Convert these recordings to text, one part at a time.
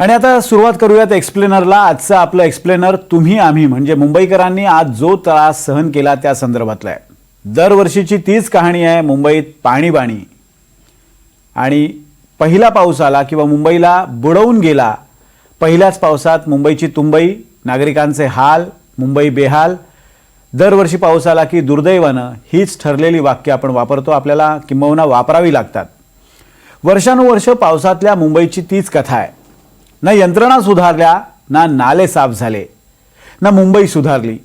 आणि आता सुरुवात करूयात एक्सप्लेनरला. आजचं आपलं एक्सप्लेनर तुम्ही आम्ही. म्हणजे मुंबईकरांनी आज जो त्रास सहन केला त्या संदर्भातला आहे. दरवर्षीची तीच कहाणी आहे मुंबईत पाणीबाणी. आणि पहिला पाऊस आला किंवा मुंबईला बुडवून गेला पहिल्याच पावसात मुंबईची तुंबई नागरिकांचे हाल मुंबई बेहाल. दरवर्षी पाऊस आला की दुर्दैवानं हीच ठरलेली वाक्य आपण वापरतो. आपल्याला किंबहुना वापरावी लागतात. वर्षानुवर्ष पावसातल्या मुंबईची तीच कथा आहे. ना यंत्रणा सुधारल्या ना नाले साफ झाले ना मुंबई सुधारली.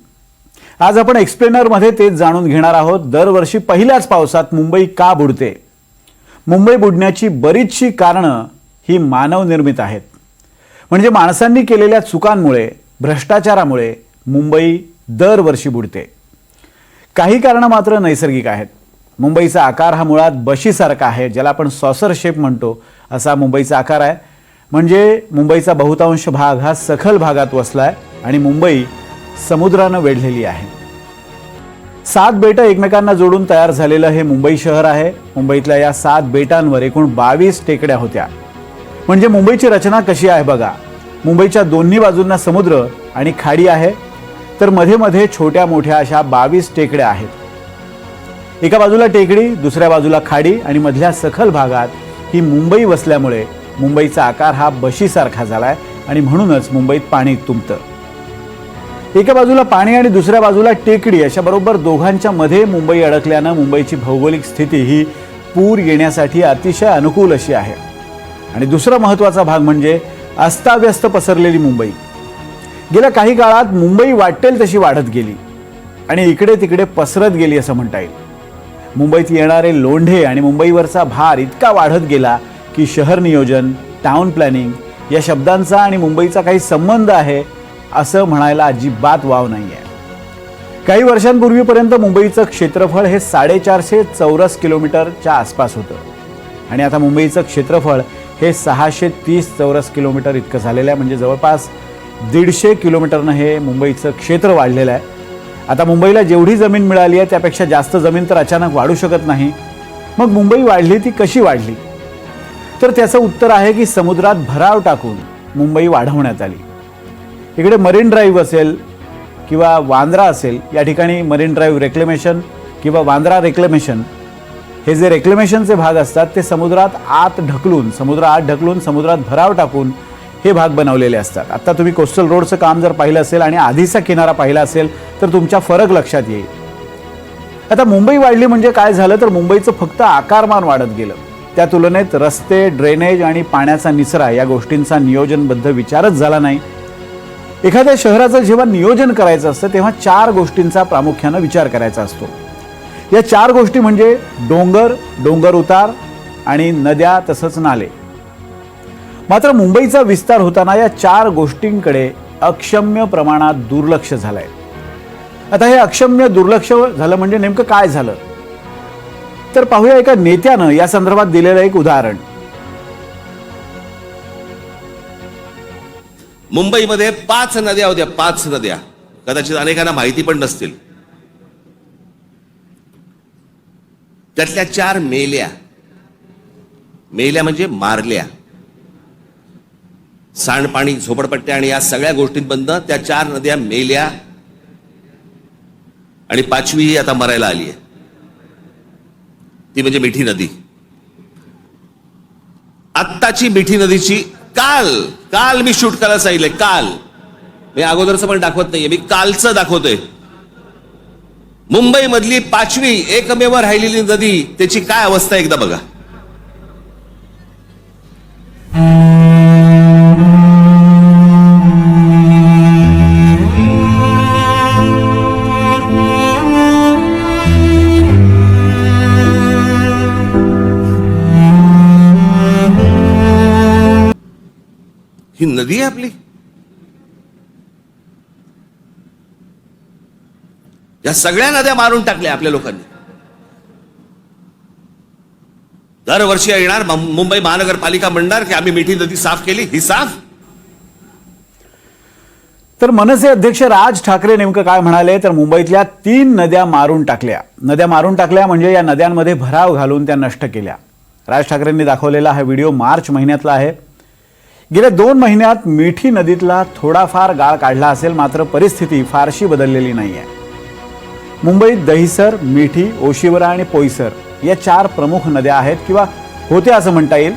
आज आपण एक्सप्लेनरमध्ये तेच जाणून घेणार आहोत. दरवर्षी पहिल्याच पावसात मुंबई का बुडते? मुंबई बुडण्याची बरीचशी कारणं ही मानवनिर्मित आहेत. म्हणजे माणसांनी केलेल्या चुकांमुळे भ्रष्टाचारामुळे मुंबई दरवर्षी बुडते. काही कारणं मात्र नैसर्गिक आहेत. मुंबईचा आकार हा मुळात बशीसारखा आहे ज्याला आपण सॉसर शेप म्हणतो असा मुंबईचा आकार आहे. म्हणजे मुंबईचा बहुतांश भाग हा सखल भागात वसलाय आणि मुंबई समुद्रानं वेढलेली आहे. सात बेटं एकमेकांना जोडून तयार झालेलं हे मुंबई शहर आहे. मुंबईतल्या या सात बेटांवर एकूण बावीस टेकड्या होत्या. म्हणजे मुंबईची रचना कशी आहे बघा. मुंबईच्या दोन्ही बाजूंना समुद्र आणि खाडी आहे. तर मध्ये मध्ये छोट्या मोठ्या अशा बावीस टेकड्या आहेत. एका बाजूला टेकडी दुसऱ्या बाजूला खाडी आणि मधल्या सखल भागात ही मुंबई वसल्यामुळे मुंबईचा आकार हा बशीसारखा झाला आहे आणि म्हणूनच मुंबईत पाणी तुंबतं. एका बाजूला पाणी आणि दुसऱ्या बाजूला टेकडी अशा बरोबर दोघांच्या मध्ये मुंबई अडकल्यानं मुंबईची भौगोलिक स्थिती ही पूर येण्यासाठी अतिशय अनुकूल अशी आहे. आणि दुसरा महत्त्वाचा भाग म्हणजे अस्ताव्यस्त पसरलेली मुंबई. गेल्या काही काळात मुंबई वाटेल तशी वाढत गेली आणि इकडे तिकडे पसरत गेली असं म्हणता येईल. मुंबईत येणारे लोंढे आणि मुंबईवरचा भार इतका वाढत गेला की शहर नियोजन टाउन प्लॅनिंग या शब्दांचा आणि मुंबईचा काही संबंध आहे असं म्हणायला अजिबात वाव नाही आहे काही वर्षांपूर्वीपर्यंत मुंबईचं क्षेत्रफळ हे साडेचारशे चौरस किलोमीटरच्या आसपास होतं. आणि आता मुंबईचं क्षेत्रफळ हे सहाशे तीस चौरस किलोमीटर इतकं झालेलं आहे. म्हणजे जवळपास दीडशे किलोमीटरनं हे मुंबईचं क्षेत्र वाढलेलं आहे. आता मुंबईला जेवढी जमीन मिळाली आहे त्यापेक्षा जास्त जमीन तर अचानक वाढू शकत नाही. मग मुंबई वाढली ती कशी वाढली? तर त्याचं उत्तर आहे की समुद्रात भराव टाकून मुंबई वाढवण्यात आली. इकडे मरीन ड्राईव्ह असेल किंवा वांद्रा असेल या ठिकाणी मरीन ड्राईव्ह रेक्लेमेशन किंवा वांद्रा रेक्लेमेशन हे जे रेक्लेमेशनचे भाग असतात ते समुद्रात आत ढकलून समुद्र आत ढकलून समुद्रात भराव टाकून हे भाग बनवलेले असतात. आत्ता तुम्ही कोस्टल रोडचं काम जर पाहिलं असेल आणि आधीचा किनारा पाहिला असेल तर तुमच्या फरक लक्षात येईल. आता मुंबई वाढली म्हणजे काय झालं? तर मुंबईचं फक्त आकारमान वाढत गेलं. त्या तुलनेत रस्ते ड्रेनेज आणि पाण्याचा निचरा या गोष्टींचा नियोजनबद्ध विचारच झाला नाही. एखाद्या शहराचं जेव्हा नियोजन करायचं असतं तेव्हा चार गोष्टींचा प्रामुख्यानं विचार करायचा असतो. या चार गोष्टी म्हणजे डोंगर डोंगर उतार आणि नद्या तसंच नाले. मात्र मुंबईचा विस्तार होताना या चार गोष्टींकडे अक्षम्य प्रमाणात दुर्लक्ष झालंय. आता हे अक्षम्य दुर्लक्ष झालं म्हणजे नेमकं काय झालं? तर पाहूया एका नेत्यानं या संदर्भात दिलेलं एक उदाहरण. मुंबईमध्ये पाच नद्या होत्या पाच नद्या. कदाचित अनेकांना माहिती पण नसतील. त्यातल्या चार मेल्या. मेल्या म्हणजे मारल्या. सांडपाणी झोपडपट्ट्या आणि या सगळ्या गोष्टींमधनं त्या चार नद्या मेल्या. आणि पाचवी आता मरायला आली आहे ती म्हणजे मिठी नदी. आत्ताची मिठी नदीची काल काल मी शूट करायला सांगितलंय काल. मी अगोदरचं पण दाखवत नाहीये मी कालचं दाखवतोय. मुंबई मधली पाचवी एकमेव राहिलेली नदी त्याची काय अवस्था आहे एकदा बघा. ही आहे आपली या सगळ्या नद्या मारून टाकल्या आपल्या लोकांनी. दरवर्षी येणार मुंबई महानगरपालिका म्हणणार की आम्ही मिठी नदी साफ केली ही साफ. तर मनसे अध्यक्ष राज ठाकरे नेमकं काय म्हणाले? तर मुंबईतल्या तीन नद्या मारून टाकल्या. नद्या मारून टाकल्या म्हणजे या नद्यांमध्ये भराव घालून त्या नष्ट केल्या. राज ठाकरेंनी दाखवलेला हा व्हिडिओ मार्च महिन्यातला आहे. गेल्या दोन महिन्यात मिठी नदीतला थोडाफार गाळ काढला असेल मात्र परिस्थिती फारशी बदललेली नाही आहे मुंबईत दहिसर मिठी ओशिवरा आणि पोईसर या चार प्रमुख नद्या आहेत किंवा होत्या असं म्हणता येईल?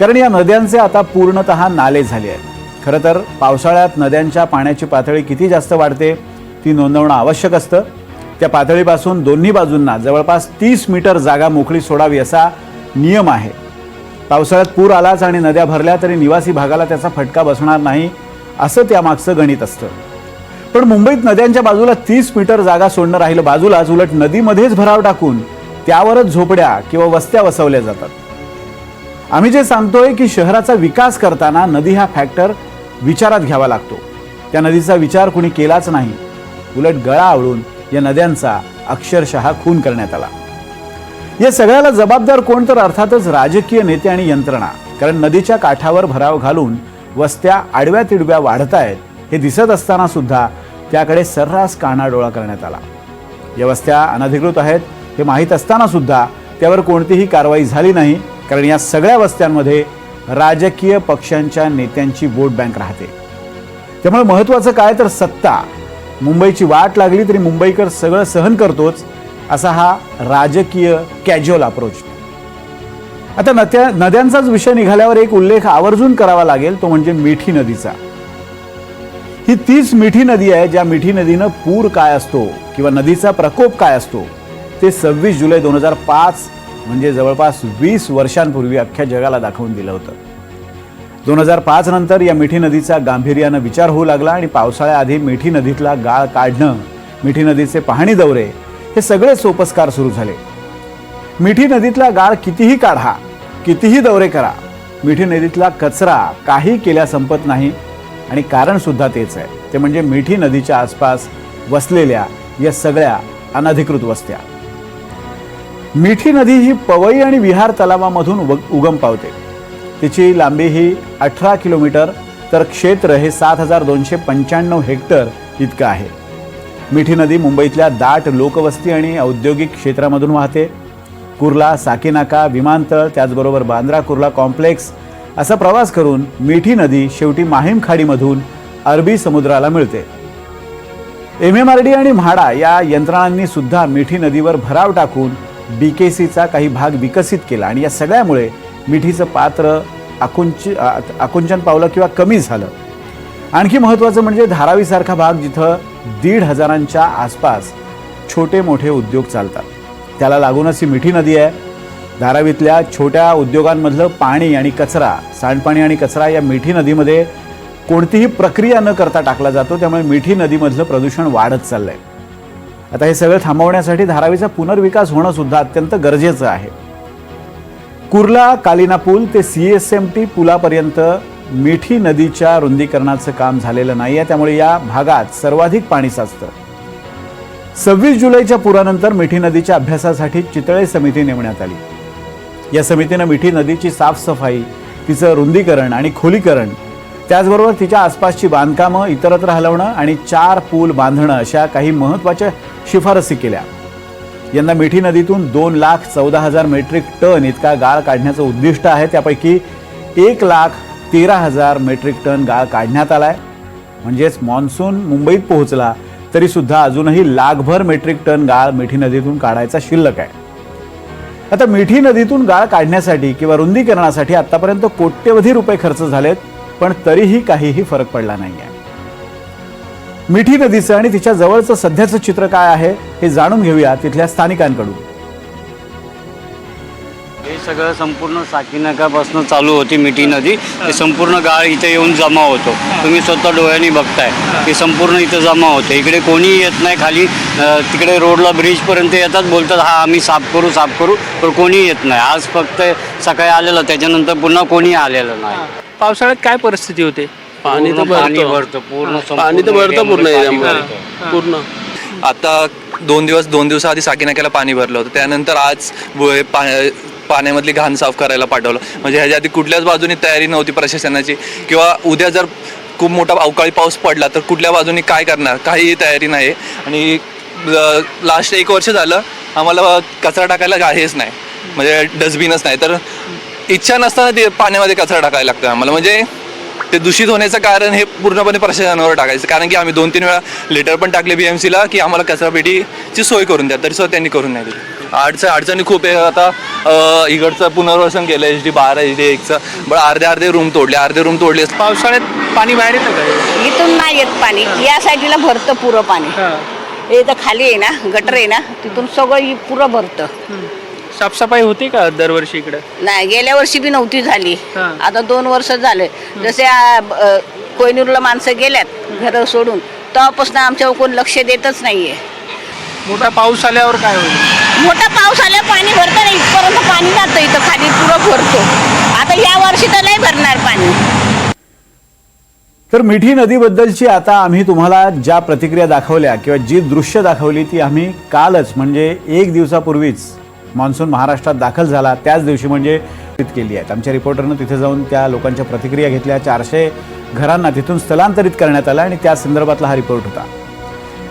कारण या नद्यांचे आता पूर्णतः नाले झाले आहेत. खरं तर पावसाळ्यात नद्यांच्या पाण्याची पातळी किती जास्त वाढते ती नोंदवणं आवश्यक असतं. त्या पातळीपासून दोन्ही बाजूंना जवळपास तीस मीटर जागा मोकळी सोडावी असा नियम आहे. पावसाळ्यात पूर आलाच आणि नद्या भरल्या तरी निवासी भागाला त्याचा फटका बसणार नाही असं त्यामागचं गणित असतं. पण मुंबईत नद्यांच्या बाजूला तीस मीटर जागा सोडणं राहिलं बाजूलाच उलट नदीमध्येच भराव टाकून त्यावरच झोपड्या किंवा वस्त्या वसवल्या जातात. आम्ही जे सांगतोय की शहराचा विकास करताना नदी हा फॅक्टर विचारात घ्यावा लागतो. त्या नदीचा विचार कुणी केलाच नाही. उलट गळा आवळून या नद्यांचा अक्षरशः खून करण्यात आला. या सगळ्याला जबाबदार कोण तर अर्थातच राजकीय नेते आणि यंत्रणा. कारण नदीच्या काठावर भराव घालून वस्त्या आडव्या तिडव्या वाढतायत हे दिसत असताना सुद्धा त्याकडे सर्रास कानाडोळा करण्यात आला. या वस्त्या अनधिकृत आहेत हे माहीत असताना सुद्धा त्यावर कोणतीही कारवाई झाली नाही कारण या सगळ्या वस्त्यांमध्ये राजकीय पक्षांच्या नेत्यांची वोट बँक राहते. त्यामुळे महत्वाचं काय तर सत्ता. मुंबईची वाट लागली तरी मुंबईकर सगळं सहन करतोच असा हा राजकीय कॅज्युअल अप्रोच आता नद्या नद्यांचाच विषय निघाल्यावर एक उल्लेख आवर्जून करावा लागेल तो म्हणजे मिठी नदीचा. ही तीच मिठी नदी आहे ज्या मिठी नदीनं पूर काय असतो किंवा नदीचा प्रकोप काय असतो ते सव्वीस जुलै दोन हजार पाच म्हणजे जवळपास वीस वर्षांपूर्वी अख्ख्या जगाला दाखवून दिलं होतं. दोन हजार पाच नंतर या मिठी नदीचा गांभीर्यानं विचार होऊ लागला आणि पावसाळ्याआधी मिठी नदीतला गाळ काढणं मिठी नदीचे पाहणी दौरे हे सगळे सोपस्कार सुरू झाले. मिठी नदीतला गाळ कितीही काढा कितीही दौरे करा मिठी नदीतला कचरा काही केल्या संपत नाही आणि कारण सुद्धा तेच आहे. ते म्हणजे मिठी नदीच्या आसपास वसलेल्या या सगळ्या अनधिकृत वस्त्या. मिठी नदी ही पवई आणि विहार तलावामधून उग- उगम पावते. तिची लांबी ही अठरा किलोमीटर तर क्षेत्र हे सात हजार दोनशे पंच्याण्णव हेक्टर इतकं आहे. मिठी नदी मुंबईतल्या दाट लोकवस्ती आणि औद्योगिक क्षेत्रामधून वाहते. कुर्ला साकीनाका विमानतळ त्याचबरोबर बांद्रा कुर्ला कॉम्प्लेक्स असा प्रवास करून मिठी नदी शेवटी माहीम खाडीमधून अरबी समुद्राला मिळते. एम एम आर डी आणि म्हाडा या यंत्रणांनी सुद्धा मिठी नदीवर भराव टाकून बीकेसीचा काही भाग विकसित केला आणि या सगळ्यामुळे मिठीचं पात्र आकुंच आकुंचन पावलं किंवा कमी झालं. आणखी महत्त्वाचं म्हणजे धारावीसारखा भाग जिथं दीड हजारांच्या आसपास छोटे मोठे उद्योग चालतात. त्याला लागूनच ही मिठी नदी आहे. धारावीतल्या छोट्या उद्योगांमधलं पाणी आणि कचरा सांडपाणी आणि कचरा या मिठी नदीमध्ये कोणतीही प्रक्रिया न करता टाकला जातो त्यामुळे मिठी नदीमधलं प्रदूषण वाढत चाललं आहे आता हे सगळं थांबवण्यासाठी धारावीचा पुनर्विकास होणं सुद्धा अत्यंत गरजेचं आहे. कुर्ला कालिना पूल ते सी एस एम टी पुलापर्यंत मिठी नदीच्या रुंदीकरणाचं काम झालेलं नाही आहे त्यामुळे या भागात सर्वाधिक पाणी साचतं. सव्वीस जुलैच्या पुरानंतर मिठी नदीच्या अभ्यासासाठी चितळे समिती नेमण्यात आली. या समितीनं मिठी नदीची साफसफाई तिचं रुंदीकरण आणि खोलीकरण त्याचबरोबर तिच्या आसपासची बांधकामं इतरत्र हलवणं आणि चार पूल बांधणं अशा काही महत्त्वाच्या शिफारसी केल्या. यंदा मिठी नदीतून दोन लाख चौदा हजार मेट्रिक टन इतका गाळ काढण्याचं उद्दिष्ट आहे. त्यापैकी एक लाख तेरा हजार मेट्रिक टन गाळ काढण्यात आलाय. म्हणजेच मान्सून मुंबईत पोहोचला तरीसुद्धा अजूनही लाखभर मेट्रिक टन गाळ मिठी नदीतून काढायचा शिल्लक आहे. आता मिठी नदीतून गाळ काढण्यासाठी किंवा रुंदीकरणासाठी आतापर्यंत कोट्यवधी रुपये खर्च झालेत पण तरीही काहीही फरक पडला नाही आहे मिठी नदीचं आणि तिच्या जवळचं सध्याचं चित्र काय आहे हे जाणून घेऊया तिथल्या स्थानिकांकडून. सगळं संपूर्ण साकीनाकापासून चालू होती मिठी नदी. हे संपूर्ण गाळ इथे येऊन जमा होतो. तुम्ही स्वतः डोळ्यांनी बघताय. हे संपूर्ण इथं जमा होते. इकडे कोणी येत नाही खाली. अं, तिकडे रोडला ब्रिजपर्यंत येतात बोलतात हा आम्ही साफ करू साफ करू. पण कोणी येत नाही. आज फक्त सकाळी आलेलं त्याच्यानंतर पुन्हा कोणी आलेलं नाही. पावसाळ्यात काय परिस्थिती होते? पाणी तर पूर्ण पाणी भरतं. पूर्ण पाणी तर संपूर्ण भरतं पूर्ण एरियामध्ये एरियामध्ये पाणी भरतं. पूर्ण. आता दोन दिवस दोन दिवसाआधी साकीनाक्याला पाणी भरलं होतं. त्यानंतर आज व- पा पाण्यामधली घाण साफ करायला पाठवलं. म्हणजे ह्याच्या आधी कुठल्याच बाजूनी तयारी नव्हती प्रशासनाची. किंवा उद्या जर खूप मोठा अवकाळी पाऊस पडला तर कुठल्या बाजूनी काय करणार? काहीही तयारी नाही. आणि लास्ट एक वर्ष झालं आम्हाला कचरा टाकायला हेच नाही. म्हणजे डस्टबिनच नाही. तर इच्छा नसताना ते पाण्यामध्ये कचरा टाकायला लागतो आम्हाला. म्हणजे ते दूषित होण्याचं कारण हे पूर्णपणे प्रशासनावर टाकायचं. कारण की आम्ही दोन तीन वेळा लेटर पण टाकले बीएमसीला की आम्हाला कचरापेटीची सोय करून द्या. तरी सुद्धा त्यांनी करून नाही दिली. अडचण अडचणी खूप आहे. आता इकडचं पुनर्वसन केलं एच डी बारा एच डी एकचं. पण अर्धे अर्धे रूम तोडले. अर्धे रूम तोडले पावसाळ्यात पाणी बाहेर येतं का? इथून नाही येत पाणी. या साईडला भरतं पुरं पाणी. हे. तर खाली आहे ना गटर आहे ना तिथून सगळं पुरं भरतं. साफसफाई होते का दरवर्षी इकडे? नाही गेल्या वर्षी बी नव्हती झाली. हा. आता दोन वर्ष झाले. जसे आ, ब- अ, कोयनूरला माणसं गेल्यात घरं सोडून तेव्हापासून आमच्यावर कोण लक्ष देतच नाहीये. मोठा पाऊस आल्यावर काय होईल? मोठा पाऊस आल्यावर पाणी भरतं नाही इथपर्यंत पाणी जातं इथं खाली पुरं भरतो. आता या वर्षी तर नाही भरणार पाणी. तर मिठी नदीबद्दलची आता आम्ही तुम्हाला ज्या प्रतिक्रिया दाखवल्या किंवा जी दृश्य दाखवली ती आम्ही कालच म्हणजे एक दिवसापूर्वीच मान्सून महाराष्ट्रात दाखल झाला त्याच दिवशी म्हणजे केली आहेत आमच्या रिपोर्टरनं तिथे जाऊन त्या लोकांच्या प्रतिक्रिया घेतल्या. चारशे घरांना तिथून स्थलांतरित करण्यात आलं आणि त्या संदर्भातला हा रिपोर्ट होता.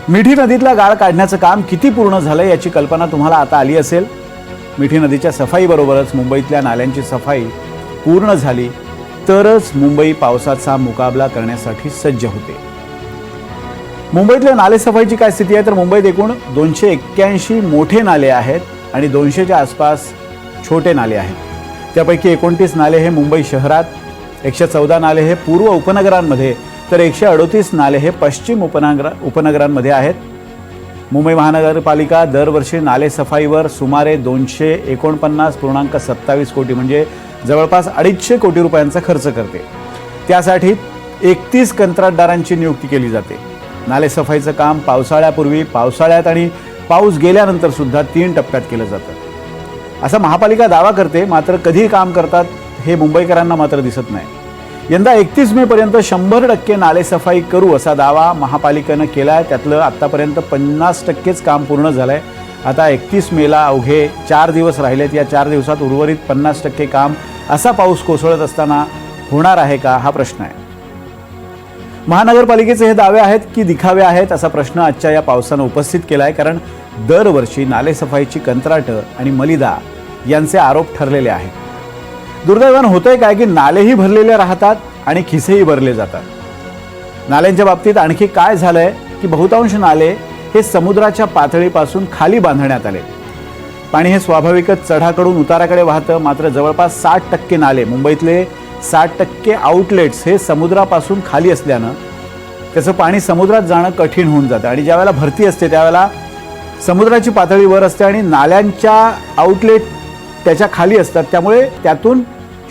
मिठी नदीतला गाळ काढण्याचं काम किती पूर्ण झालं याची कल्पना तुम्हाला आता आली असेल? मिठी नदीच्या सफाईबरोबरच मुंबईतल्या नाल्यांची सफाई पूर्ण झाली तरच मुंबई पावसाचा मुकाबला करण्यासाठी सज्ज होते. मुंबईतल्या नालेसफाईची काय स्थिती आहे? तर मुंबईत एकूण दोनशे एक्क्याऐंशी मोठे नाले आहेत. आणि दोनशेच्या आसपास छोटे नाले आहेत. त्यापैकी एकोणतीस नाले हे मुंबई शहरात एकशे चौदा नाले हे पूर्व उपनगरांमध्ये तर एकशे अडोतीस नाले हे पश्चिम उपनगर उपनगरांमध्ये आहेत. मुंबई महानगरपालिका दरवर्षी नालेसफाईवर सुमारे दोनशे एकोणपन्नास पूर्णांक सत्तावीस कोटी म्हणजे जवळपास अडीचशे कोटी रुपयांचा खर्च करते. त्यासाठी एकतीस कंत्राटदारांची नियुक्ती केली जाते. नालेसफाईचं काम पावसाळ्यापूर्वी पावसाळ्यात आणि पाऊस गेल्यानंतर सुद्धा तीन टप्प्यात केलं जातं. असा महापालिका दावा करते मात्र कधी काम करतात हे मुंबईकरांना मात्र दिसत नाही. यंदा एकतीस मे पर्यंत शंभर टक्के नालेसफाई करू असा दावा महापालिकेनं केला आहे त्यातलं आत्तापर्यंत पन्नास टक्केच काम पूर्ण झालं आहे आता एकतीस मेला अवघे चार दिवस राहिलेत. या चार दिवसात उर्वरित पन्नास टक्के काम असा पाऊस कोसळत असताना होणार आहे का? हा प्रश्न आहे. महानगरपालिकेचे हे दावे आहेत की दिखावे आहेत असा प्रश्न आजच्या या पावसानं उपस्थित केला आहे कारण दरवर्षी नालेसफाईची कंत्राटं आणि मलिदा यांचे आरोप ठरलेले आहेत. दुर्दैवानं होतंय काय की नालेही भरलेले राहतात आणि खिसेही भरले जातात. नाल्यांच्या बाबतीत आणखी काय झालंय की बहुतांश नाले हे समुद्राच्या पातळीपासून खाली बांधण्यात आले. पाणी हे स्वाभाविकच चढाकडून उताराकडे वाहतं मात्र जवळपास साठ टक्के नाले मुंबईतले साठ टक्के आउटलेट्स हे समुद्रापासून खाली असल्यानं त्याचं पाणी समुद्रात जाणं कठीण होऊन जातं. आणि ज्यावेळेला भरती असते त्यावेळेला समुद्राची पातळी वर असते आणि नाल्यांच्या आउटलेट त्याच्याखाली असतात. त्यामुळे त्यातून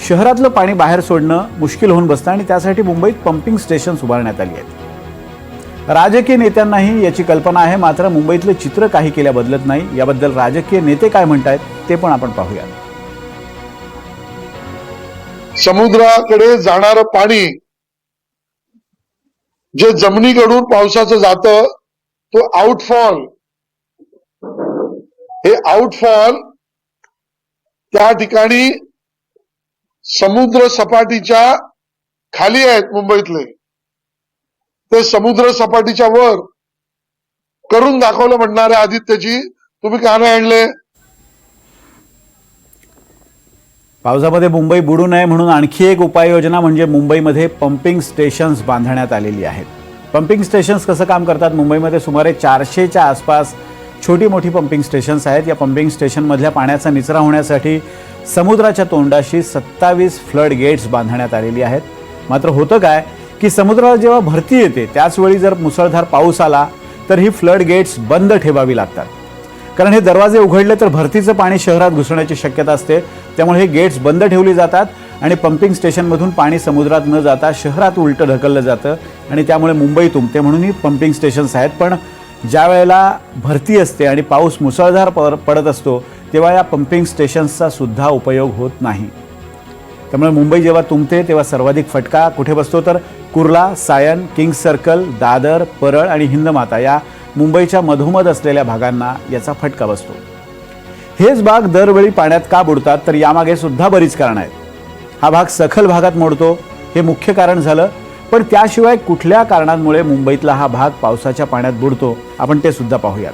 शहरातलं पाणी बाहेर सोडणं मुश्किल होऊन बसतं आणि त्यासाठी मुंबईत पंपिंग स्टेशन्स उभारण्यात आली आहेत. राजकीय नेत्यांनाही याची कल्पना आहे. मात्र मुंबईतलं चित्र काही केल्या बदलत नाही. याबद्दल राजकीय नेते काय म्हणतायत ते पण आपण पाहूया समुद्राकडे जाणारं पाणी जे जमिनीकडून पावसाचं जातं तो आउटफॉल हे आउटफॉल त्या ठिकाणी समुद्र सपाटीच्या खाली आहेत मुंबईतले. ते समुद्र सपाटीच्या वर करून दाखवलं म्हणणाऱ्या आदित्यजी तुम्ही का नाही आणले? पावसामध्ये मुंबई बुडू नये म्हणून आणखी एक उपाययोजना म्हणजे मुंबईमध्ये पंपिंग स्टेशन्स बांधण्यात आलेली आहेत. पंपिंग स्टेशन्स कसं काम करतात? मुंबईमध्ये सुमारे चारशेच्या आसपास छोटी मोठी पंपिंग स्टेशन्स आहेत. या पंपिंग स्टेशनमधल्या पाण्याचा निचरा होण्यासाठी समुद्राच्या तोंडाशी सत्तावीस फ्लड गेट्स बांधण्यात आलेली आहेत. मात्र होतं काय की समुद्राला जेव्हा भरती येते त्याचवेळी जर मुसळधार पाऊस आला तर ही फ्लड गेट्स बंद ठेवावी लागतात. कारण हे दरवाजे उघडले तर भरतीचं पाणी शहरात घुसण्याची शक्यता असते. त्यामुळे हे गेट्स बंद ठेवली जातात आणि पंपिंग स्टेशनमधून पाणी समुद्रात न जाता शहरात उलटं ढकललं जातं. आणि त्यामुळे मुंबई तुंबते म्हणून ही पंपिंग स्टेशन्स आहेत. पण ज्या वेळेला भरती असते आणि पाऊस मुसळधार पर- पडत असतो तेव्हा या पंपिंग स्टेशन्सचा सुद्धा उपयोग होत नाही. त्यामुळे मुंबई जेव्हा तुंबते तेव्हा सर्वाधिक फटका कुठे बसतो? तर कुर्ला सायन किंग्स सर्कल दादर परळ आणि हिंदमाता या मुंबईच्या मधोमध असलेल्या भागांना याचा फटका बसतो. हेच भाग दरवेळी पाण्यात का बुडतात तर यामागे सुद्धा बरीच कारणं आहेत. हा भाग सखल भागात मोडतो हे मुख्य कारण झालं पण त्याशिवाय कुठल्या कारणांमुळे मुंबईतला हा भाग पावसाच्या पाण्यात बुडतो आपण ते सुद्धा पाहूयात.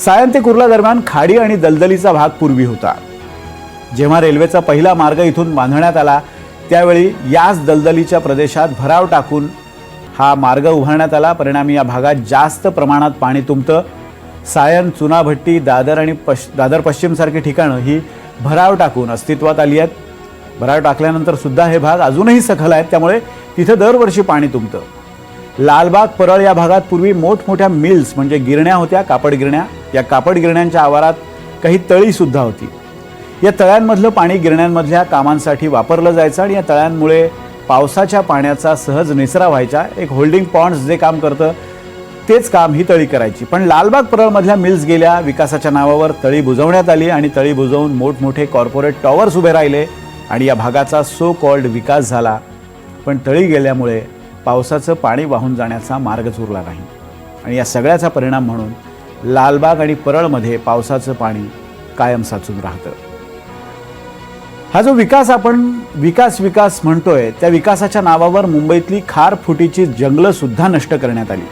सायन ते कुर्ला दरम्यान खाडी आणि दलदलीचा भाग पूर्वी होता. जेव्हा रेल्वेचा पहिला मार्ग इथून बांधण्यात आला त्यावेळी याच दलदलीच्या प्रदेशात भराव टाकून हा मार्ग उभारण्यात आला. परिणामी या भागात जास्त प्रमाणात पाणी तुंबतं. सायन चुनाभट्टी दादर आणि पश दादर पश्चिमसारखी ठिकाणं ही भराव टाकून अस्तित्वात आली आहेत. भराव टाकल्यानंतर सुद्धा हे भाग अजूनही सखल आहेत. त्यामुळे तिथं दरवर्षी पाणी तुंबतं. लालबाग परळ या भागात पूर्वी मोठमोठ्या मिल्स म्हणजे गिरण्या होत्या कापड गिरण्या. या कापड गिरण्यांच्या आवारात काही तळीसुद्धा होती. या तळ्यांमधलं पाणी गिरण्यांमधल्या कामांसाठी वापरलं जायचं आणि या तळ्यांमुळे पावसाच्या पाण्याचा सहज निचरा व्हायचा. एक होल्डिंग पॉन्ड्स जे काम करतं तेच काम ही तळी करायची. पण लालबाग परळमधल्या मिल्स गेल्या विकासाच्या नावावर तळी बुजवण्यात आली आणि तळी बुजवून मोठमोठे कॉर्पोरेट टॉवर्स उभे राहिले आणि या भागाचा सो कॉल्ड विकास झाला. पण तळी गेल्यामुळे पावसाचं पाणी वाहून जाण्याचा मार्गच उरला नाही. आणि या सगळ्याचा परिणाम म्हणून लालबाग आणि परळमध्ये पावसाचं पाणी कायम साचून राहतं. हा जो विकास आपण विकास विकास म्हणतोय त्या विकासाच्या नावावर मुंबईतली खार फुटीची जंगलं सुद्धा नष्ट करण्यात आली.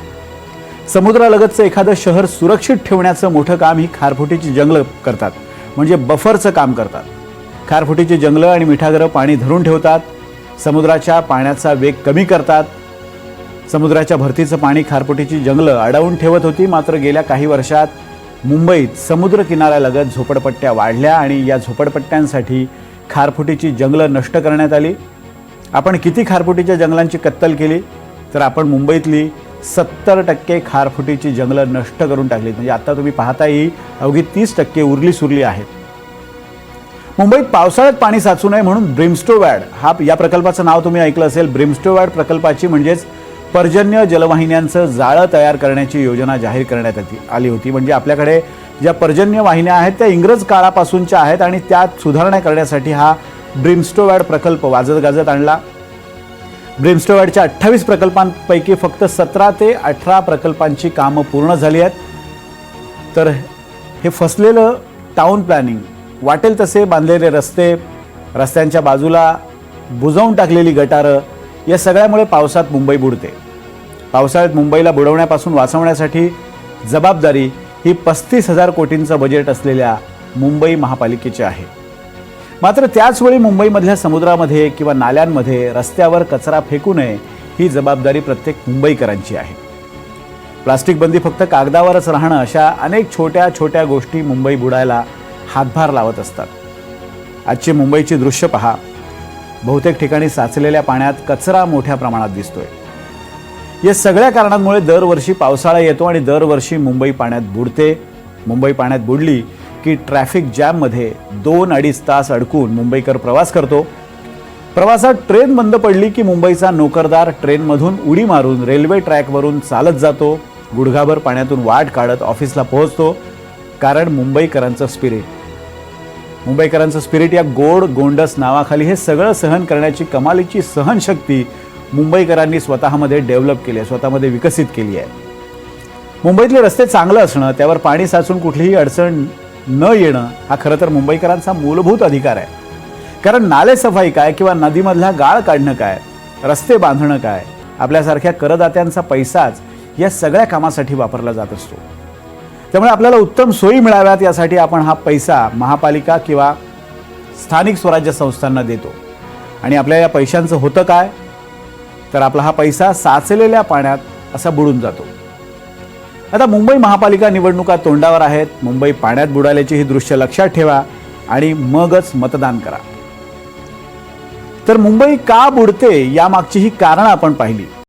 समुद्रालगतचं एखादं शहर सुरक्षित ठेवण्याचं मोठं काम ही खारफुटीची जंगलं करतात म्हणजे बफरचं काम करतात. खारफुटीची जंगलं आणि मिठागरं पाणी धरून ठेवतात समुद्राच्या पाण्याचा वेग कमी करतात. समुद्राच्या भरतीचं पाणी खारफुटीची जंगलं अडवून ठेवत होती मात्र गेल्या काही वर्षात मुंबईत समुद्र किनाऱ्यालगत झोपडपट्ट्या वाढल्या आणि या झोपडपट्ट्यांसाठी खारफुटीची जंगलं नष्ट करण्यात आली. आपण किती खारफुटीच्या जंगलांची कत्तल केली? तर आपण मुंबईतली सत्तर टक्के खारफुटीची जंगलं नष्ट करून टाकली. म्हणजे आता तुम्ही पाहता ही अवघी तीस टक्के उरली सुरली आहेत मुंबईत पावसाळ्यात पाणी साचू नये म्हणून ब्रिमस्टोवॅड हा या प्रकल्पाचं नाव तुम्ही ऐकलं असेल. ब्रिमस्टोवॅड प्रकल्पाची म्हणजेच पर्जन्य जलवाहिन्यांचं जाळं तयार करण्याची योजना जाहीर करण्यात आली आली होती. म्हणजे आपल्याकडे ज्या पर्जन्य वाहिन्या आहेत त्या इंग्रज काळापासूनच्या आहेत आणि त्यात सुधारणा करण्यासाठी हा ब्रिमस्टोवॅड प्रकल्प वाजत गाजत आणला. ब्रिमस्टोवॅडच्या अठ्ठावीस प्रकल्पांपैकी फक्त सतरा ते अठरा प्रकल्पांची कामं पूर्ण झाली आहेत. तर हे फसलेलं टाऊन प्लॅनिंग वाटेल तसे बांधलेले रस्ते रस्त्यांच्या बाजूला बुजवून टाकलेली गटारं या सगळ्यामुळे पावसात मुंबई बुडते. पावसाळ्यात मुंबईला बुडवण्यापासून वाचवण्यासाठी जबाबदारी ही पस्तीस हजार कोटींचं बजेट असलेल्या मुंबई महापालिकेची आहे. मात्र त्याचवेळी मुंबईमधल्या समुद्रामध्ये किंवा नाल्यांमध्ये रस्त्यावर कचरा फेकू नये ही जबाबदारी प्रत्येक मुंबईकरांची आहे. प्लास्टिक बंदी फक्त कागदावरच राहणं अशा अनेक छोट्या छोट्या गोष्टी मुंबई बुडायला हातभार लावत असतात. आजची मुंबईची दृश्य पहा. बहुतेक ठिकाणी साचलेल्या पाण्यात कचरा मोठ्या प्रमाणात दिसतोय. या सगळ्या कारणांमुळे दरवर्षी पावसाळा येतो आणि दरवर्षी मुंबई पाण्यात बुडते. मुंबई पाण्यात बुडली की ट्रॅफिक जॅममध्ये दोन अडीच तास अडकून मुंबईकर प्रवास करतो. प्रवासात ट्रेन बंद पडली की मुंबईचा नोकरदार ट्रेनमधून उडी मारून रेल्वे ट्रॅकवरून चालत जातो. गुडघाभर पाण्यातून वाट काढत ऑफिसला पोहोचतो. कारण मुंबईकरांचं स्पिरिट मुंबईकरांचं स्पिरिट या गोड गोंडस नावाखाली हे सगळं सहन करण्याची कमालीची सहनशक्ती मुंबईकरांनी स्वतःमध्ये डेव्हलप केली आहे स्वतःमध्ये विकसित केली आहे. मुंबईतले रस्ते चांगलं असणं त्यावर पाणी साचून कुठलीही अडचण न येणं हा खरं तर मुंबईकरांचा मूलभूत अधिकार आहे. कारण नालेसफाई काय किंवा नदीमधला गाळ काढणं काय रस्ते बांधणं काय आपल्यासारख्या करदात्यांचा पैसाच या सगळ्या कामासाठी वापरला जात असतो. त्यामुळे आपल्याला उत्तम सोयी मिळाव्यात यासाठी आपण हा पैसा महापालिका किंवा स्थानिक स्वराज्य संस्थांना देतो. आणि आपल्या या पैशांचं होतं काय? तर आपला हा पैसा साचलेल्या पाण्यात असा बुडून जातो. आता मुंबई महापालिका निवडणुका तोंडावर आहेत. मुंबई पाण्यात बुडाल्याची ही दृश्य लक्षात ठेवा आणि मगच मतदान करा. तर मुंबई का बुडते यामागची ही कारणं आपण पाहिली.